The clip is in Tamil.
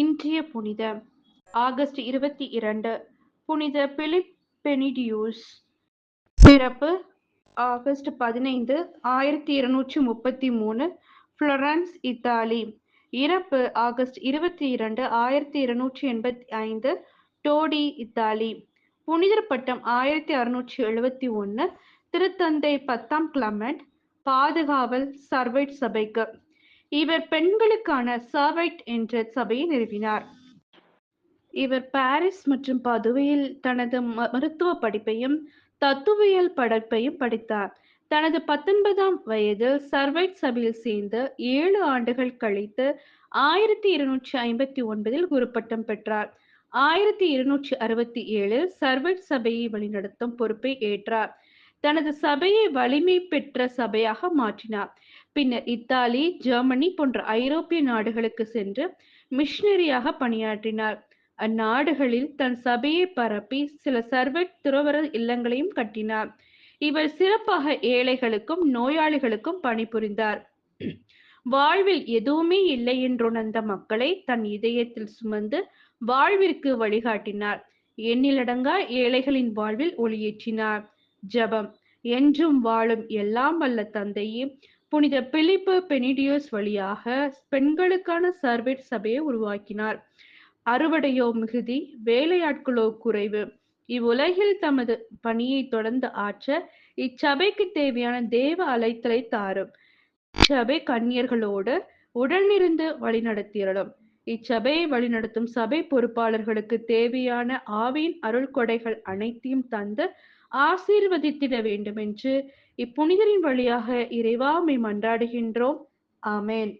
இன்றைய புனித ஆகஸ்ட் இருபத்தி இரண்டு புனித பிலிப் பெனிடியூஸ். பிறப்பு ஆகஸ்ட் பதினைந்து ஆயிரத்தி இருநூற்றி முப்பத்தி மூணு ஃப்ளோரன்ஸ் இத்தாலி. இறப்பு ஆகஸ்ட் இருபத்தி இரண்டு ஆயிரத்தி இருநூற்றி எண்பத்தி ஐந்து டோடி இத்தாலி. புனிதர் பட்டம் ஆயிரத்தி அறுநூற்றி எழுபத்தி ஒன்று திருத்தந்தை பத்தாம் கிளமெண்ட் பாதுகாவல் சர்வைட் சபைக்கு. இவர் பெண்களுக்கான சர்வைட் என்ற சபையை நிறுவினார். இவர் பாரிஸ் மற்றும் பதுவையில் தனது மருத்துவ படிப்பையும் தத்துவியல் படிப்பையும் படித்தார். தனது பத்தொன்பதாம் வயதில் சர்வைட் சபையில் சேர்ந்து ஏழு ஆண்டுகள் கழித்து ஆயிரத்தி இருநூற்றி ஐம்பத்தி ஒன்பதில் குருப்பட்டம் பெற்றார். ஆயிரத்தி இருநூற்றி அறுபத்தி ஏழில் சர்வைட் சபையை வழிநடத்தும் பொறுப்பை ஏற்றார். தனது சபையை வலிமை பெற்ற சபையாக மாற்றினார். பின்னர் இத்தாலி ஜெர்மனி போன்ற ஐரோப்பிய நாடுகளுக்கு சென்று மிஷனரியாக பணியாற்றினார். அந்நாடுகளில் தன் சபையை பரப்பி சில சர்வெட் துறவர இல்லங்களையும் கட்டினார். இவர் சிறப்பாக ஏழைகளுக்கும் நோயாளிகளுக்கும் பணிபுரிந்தார். வாழ்வில் எதுவுமே இல்லை என்றுணர்ந்த மக்களை தன் இதயத்தில் சுமந்து வாழ்விற்கு வழிகாட்டினார். எண்ணிலடங்கா ஏழைகளின் வாழ்வில் ஒளியேற்றினார். ஜபம் என்றும் வாழும் எல்லாம் வல்ல தந்தையே புனித பிலிப்பு பெனிடியோஸ் வழியாக பெண்களுக்கான சர்வேட் சபையை உருவாக்கினார். அறுவடையோ மிகுதி வேலையாட்களோ குறைவு. இவ்வுலகில் தமது பணியை தொடர்ந்து ஆற்ற இச்சபைக்கு தேவையான தேவ அழைத்தலை தாரும். சபை கன்னியர்களோடு உடனிருந்து வழிநடத்தியலும் இச்சபையை வழிநடத்தும் சபை பொறுப்பாளர்களுக்கு தேவையான ஆவியின் அருள் கொடைகள் அனைத்தையும் தந்து ஆசீர்வதித்திட வேண்டும் என்று இப்புனிதரின் வழியாக இறைவாமை மன்றாடுகின்றோம். ஆமேன்.